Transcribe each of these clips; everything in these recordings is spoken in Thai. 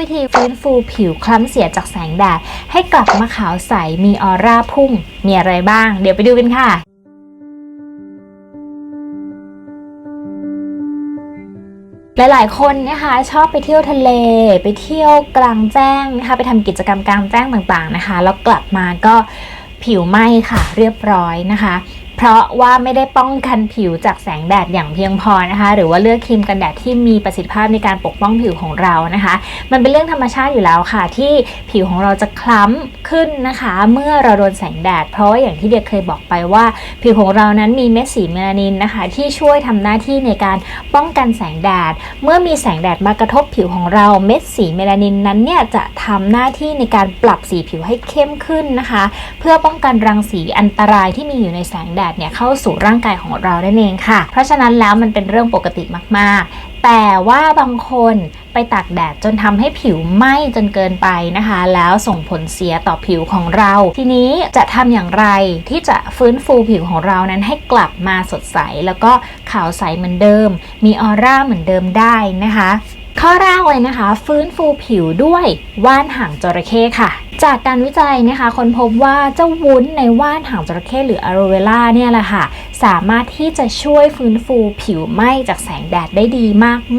วิธีฟื้นฟูผิวคล้ำเสียจากแสงแดด ให้กลับมาขาวใสมีออร่าพุ่ง มีอะไรบ้าง เดี๋ยวไปดูกันค่ะ หลายๆ คนนะคะชอบไปเที่ยวทะเล ไปเที่ยวกลางแจ้งนะคะไปทำกิจกรรมกลางแจ้งต่างๆนะคะ แล้วกลับมาก็ผิวไหม้ค่ะเรียบร้อยนะคะ เพราะว่าไม่ได้ป้องกันผิวจากแสงแดดอย่างเพียงพอนะคะ หรือว่าเลือกครีมกันแดดที่มีประสิทธิภาพในการปกป้องผิวของเรานะคะ มันเป็นเรื่องธรรมชาติอยู่แล้วค่ะ ที่ผิวของเราจะคล้ำขึ้นนะคะ เมื่อเราโดนแสงแดด เพราะว่าอย่างที่เดียเคยบอกไปว่า ผิวของเรานั้นมีเม็ดสีเมลานินนะคะ ที่ช่วยทำหน้าที่ในการป้องกันแสงแดด เมื่อมีแสงแดดมากระทบผิวของเราเม็ดสีเมลานินนั้นเนี่ยจะทำหน้าที่ในการปรับสีผิวให้เข้มขึ้นนะคะ เพื่อป้องกันรังสีอันตรายที่มีอยู่ในแสงแดดเนี่ยเข้าสู่ร่างกายของเราได้เองค่ะ เพราะฉะนั้นแล้วมันเป็นเรื่องปกติมาก ๆ แต่ว่าบางคนไปตากแดดจนทำให้ผิวไหม้จนเกินไปนะคะ แล้วส่งผลเสียต่อผิวของเรา ทีนี้จะทำอย่างไรที่จะฟื้นฟูผิวของเรานั้นให้กลับมาสดใส แล้วก็ขาวใสเหมือนเดิม มีออร่าเหมือนเดิมได้นะคะ ข้อแรกเลยนะคะ ฟื้นฟูผิวด้วยว่านหางจระเข้ค่ะ จากการวิจัยนะคะคนพบว่าเจ้าวุ้นในว่านหางจระเข้หรืออะโรเวล่าเนี่ยแหละค่ะ สามารถที่จะช่วยฟื้นฟูผิวไหม้จากแสงแดดได้ดี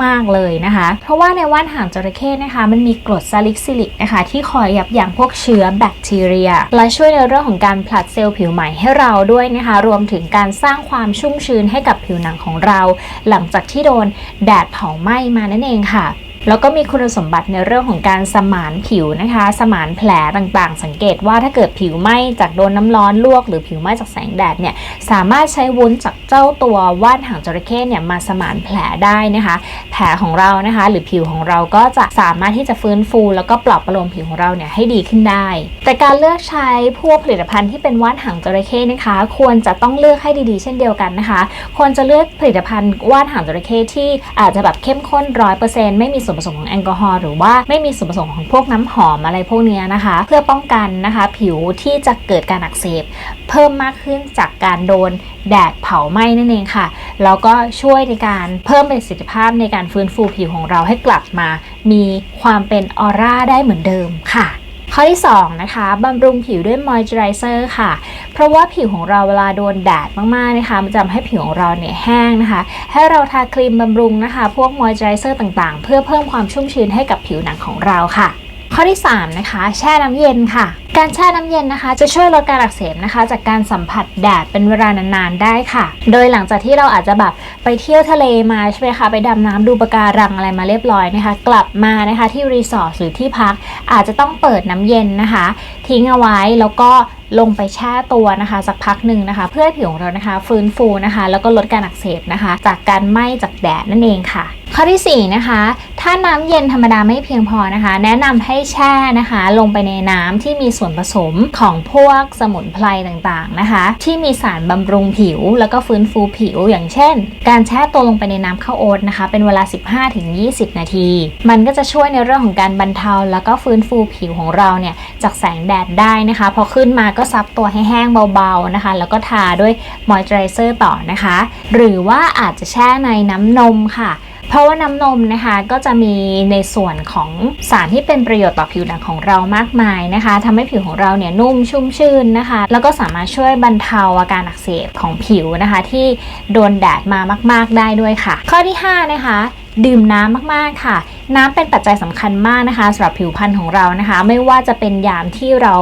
มาก ๆ เลยนะคะ เพราะว่าในว่านหางจระเข้นะคะ มันมีกรดซาลิซิลิกนะคะ ที่คอยยับยั้งพวกเชื้อแบคทีเรีย และช่วยในเรื่องของการผลัดเซลล์ผิวใหม่ให้เราด้วยนะคะ รวมถึงการสร้างความชุ่มชื้นให้กับผิวหนังของเรา หลังจากที่โดนแดดเผาไหม้มานั่นเองค่ะ แล้วก็มีคุณสมบัติในเรื่องของการสมานผิวนะคะ สมานแผลต่างๆ สังเกตว่าถ้าเกิดผิวไหม้จากโดนน้ำร้อนลวก หรือผิวไหม้จากแสงแดดเนี่ยสามารถใช้วุ้นจากเจ้าตัวว่านหางจระเข้เนี่ยมาสมานแผลได้นะคะ แผลของเรานะคะ หรือผิวของเราก็จะสามารถที่จะฟื้นฟู แล้วก็ปลอบประโลมผิวของเราเนี่ยให้ดีขึ้นได้ แต่การเลือกใช้พวกผลิตภัณฑ์ที่เป็นว่านหางจระเข้นะคะ ควรจะต้องเลือกให้ดีๆ เช่นเดียวกันนะคะ ควรจะเลือกผลิตภัณฑ์ว่านหางจระเข้ที่อาจจะแบบเข้มข้นร้อยเปอร์เซ็นต์ไม่มีส่วนผสมของแอลกอฮอล์หรือว่าไม่มีส่วนผสมของพวกน้ำหอมอะไรพวกนี้นะคะ เพื่อป้องกันนะคะผิวที่จะเกิดการอักเสบ เพิ่มมากขึ้นจากการโดนแดดเผาไหม้นั่นเองค่ะแล้วก็ช่วยในการเพิ่มประสิทธิภาพในการฟื้นฟูผิวของเราให้กลับมา มีความเป็นออร่าได้เหมือนเดิมค่ะ ข้อที่ 2 นะคะบำรุงผิวด้วยมอยเจอไรเซอร์ค่ะ เพราะว่าผิวของเราเวลาโดนแดดมากๆนะคะมันจะทำให้ผิวของเราเนี่ยแห้งนะคะ ให้เราทาครีมบำรุงนะคะ พวกมอยเจอไรเซอร์ต่างๆ เพื่อเพิ่มความชุ่มชื้นให้กับผิวหนังของเราค่ะ ข้อที่ 3 นะคะ แช่น้ำเย็นค่ะ การแช่น้ำเย็นนะคะ จะช่วยลดการอักเสบนะคะ จากการสัมผัสแดดเป็นเวลานานๆได้ค่ะ โดยหลังจากที่เราอาจจะแบบไปเที่ยวทะเลมาใช่ไหมคะไปดำน้ำดูปะการังอะไรมาเรียบร้อยนะคะ กลับมานะคะที่รีสอร์ทหรือที่พักอาจจะต้องเปิดน้ำเย็นนะคะ ทิ้งเอาไว้แล้วก็ลงไปแช่ตัวนะคะ สักพักหนึ่งนะคะ เพื่อให้ผิวของเรานะคะ ฟื้นฟูนะคะ แล้วก็ลดการอักเสบนะคะ จากการไหม้จากแดดนั่นเองค่ะ ข้อที่ 4 นะคะ ถ้าน้ำเย็นธรรมดาไม่เพียงพอนะคะ แนะนำให้แช่นะคะ ลงไปในน้ำที่มีส่วนผสมของพวกสมุนไพรต่างๆนะคะ ที่มีสารบำรุงผิว แล้วก็ฟื้นฟูผิวอย่างเช่น การแช่ตัวลงไปในน้ำข้าวโอ๊ตนะคะ เป็นเวลา 15-20 นาที มันก็จะช่วยในเรื่องของการบรรเทา แล้วก็ฟื้นฟูผิวของเราเนี่ยจากแสงแดดได้นะคะ พอขึ้นมาก็ซับตัวให้แห้งเบาๆนะคะ แล้วก็ทาด้วยมอยเจอไรเซอร์ต่อนะคะ หรือว่าอาจจะแช่ในน้ำนมค่ะ เพราะว่าน้ำนมนะคะก็จะมีในส่วนของสารที่เป็นประโยชน์ต่อผิวหนังของเรามากมายนะคะทำให้ผิวของเราเนี่ยนุ่มชุ่มชื่นนะคะ แล้วก็สามารถช่วยบรรเทาอาการอักเสบของผิวนะคะ ที่โดนแดดมามาก ๆได้ด้วยค่ะ ข้อที่ 5 นะคะ ดื่มน้ำมากๆค่ะ น้ำเป็นปัจจัยสำคัญมากนะคะสำหรับผิวพรรณของเรานะคะ ไม่ว่าจะเป็นยามที่เรา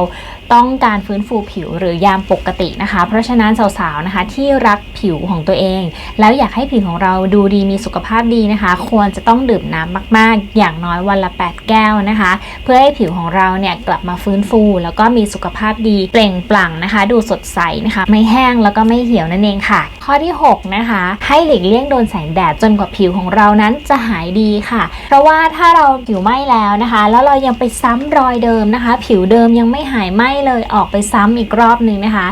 ต้องการฟื้นฟูผิวหรือยามปกตินะคะ เพราะฉะนั้นสาวๆนะคะที่รักผิวของตัวเอง แล้วอยากให้ผิวของเราดูดีมีสุขภาพดีนะคะ ควรจะต้องดื่มน้ำมากๆ อย่างน้อยวันละ 8 แก้วนะคะ เพื่อให้ผิวของเราเนี่ยกลับมาฟื้นฟู แล้วก็มีสุขภาพดีเปล่งปลั่งนะคะ ดูสดใสนะคะ ไม่แห้งแล้วก็ไม่เหี่ยวนั่นเองค่ะ ข้อที่ 6 นะคะ ให้หลีกเลี่ยงโดนแสงแดดจนกว่าผิวของเรานั้นจะหายดีค่ะ เพราะว่าถ้าเราผิวไหม้แล้วนะคะ แล้วเรายังไปซ้ำรอยเดิมนะคะ ผิวเดิมยังไม่หายไหม้เลยออกไปซ้ำอีกรอบหนึ่งนะคะ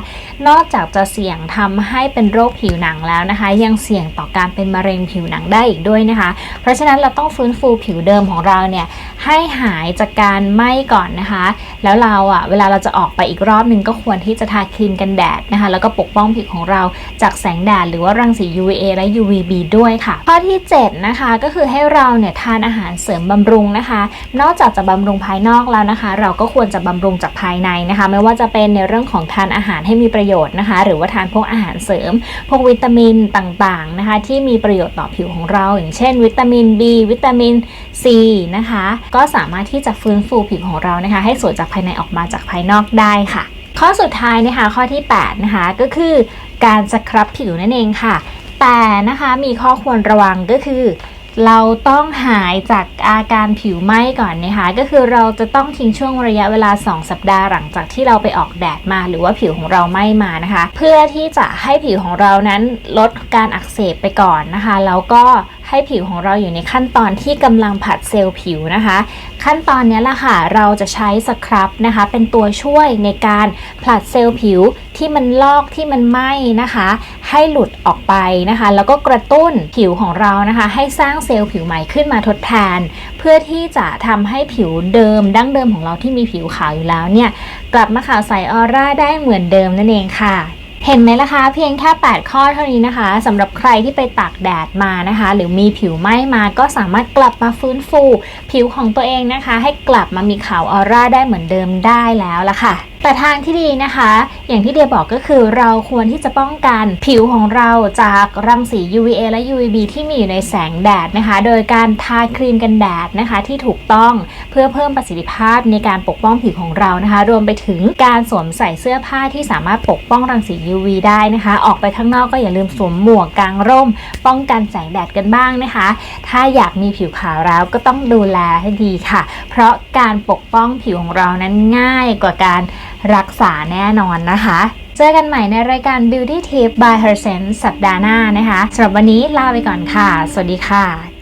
นอกจากจะเสี่ยงทำให้เป็นโรคผิวหนังแล้วนะคะ ยังเสี่ยงต่อการเป็นมะเร็งผิวหนังได้อีกด้วยนะคะ เพราะฉะนั้นเราต้องฟื้นฟูผิวเดิมของเราเนี่ยให้หายจากการไหม้ก่อนนะคะ แล้วเราอะเวลาเราจะออกไปอีกรอบหนึ่งก็ควรที่จะทาครีมกันแดดนะคะ แล้วก็ปกป้องผิวของเราจากแสงแดดหรือว่ารังสี UVA และ UVB ด้วยค่ะ ข้อที่ 7 นะคะก็คือให้เราเนี่ยทานอาหารารเสริมบำรุงนะคะ นอกจากจะบำรุงภายนอกแล้วนะคะ เราก็ควรจะบำรุงจากภายในนะคะ ไม่ว่าจะเป็นในเรื่องของทานอาหารให้มีประโยชน์นะคะ หรือว่าทานพวกอาหารเสริม พวกวิตามินต่างๆนะคะ ที่มีประโยชน์ต่อผิวของเรา อย่างเช่น วิตามิน B วิตามิน C นะคะ ก็สามารถที่จะฟื้นฟูผิวของเรานะคะ ให้สวยจากภายในออกมาจากภายนอกได้ค่ะข้อสุดท้ายนะคะข้อที่ 8 นะคะก็คือการสครับผิวนั่นเองค่ะ แต่นะคะมีข้อควรระวังก็คือ เราต้องหายจากอาการผิวไหม้ก่อนนะคะ ก็คือเราจะต้องทิ้งช่วงระยะเวลา 2 สัปดาห์หลังจากที่เราไปออกแดดมา หรือว่าผิวของเราไหม้มานะคะ เพื่อที่จะให้ผิวของเรานั้นลดการอักเสบไปก่อนนะคะ แล้วก็ ให้ผิวของเราอยู่ในขั้นตอนที่กำลังผัดเซลล์ผิวนะคะ ขั้นตอนนี้แหละค่ะเราจะใช้สครับนะคะ เป็นตัวช่วยในการผลัดเซลล์ผิวที่มันลอกที่มันไหม้นะคะ ให้หลุดออกไปนะคะ แล้วก็กระตุ้นผิวของเรานะคะ ให้สร้างเซลล์ผิวใหม่ขึ้นมาทดแทน เพื่อที่จะทำให้ผิวเดิมดั้งเดิมของเราที่มีผิวขาวอยู่แล้วเนี่ยกลับมาขาวใสออร่าได้เหมือนเดิมนั่นเองค่ะ เห็นไหมล่ะคะ เพียงแค่ 8 ข้อเท่านี้นะคะสำหรับใครที่ไปตากแดดมานะคะ หรือมีผิวไหม้มาก็สามารถกลับมาฟื้นฟู ผิวของตัวเองนะคะ ให้กลับมามีขาวออร่าได้เหมือนเดิมได้แล้วล่ะค่ะ แต่ทางที่ดีนะคะ อย่างที่เดียบอกก็คือเราควรที่จะป้องกันผิวของเราจากรังสี UVA และ UVB ที่มีอยู่ในแสงแดดนะคะ โดยการทาครีมกันแดดนะคะที่ถูกต้องเพื่อเพิ่มประสิทธิภาพในการปกป้องผิวของเรานะคะ รวมไปถึงการสวมใส่เสื้อผ้าที่สามารถปกป้องรังสี UV ได้นะคะ ออกไปข้างนอกก็อย่าลืมสวมหมวกกางร่ม ป้องกันแสงแดดกันบ้างนะคะ ถ้าอยากมีผิวขาวแล้วก็ต้องดูแลให้ดีค่ะ เพราะการปกป้องผิวของเรานั้นง่ายกว่าการ รักษาแน่นอนนะคะ เจอกันใหม่ในรายการ Beauty Tip by Her Sense สัปดาห์หน้านะคะสำหรับวันนี้ลาไปก่อนค่ะ สวัสดีค่ะ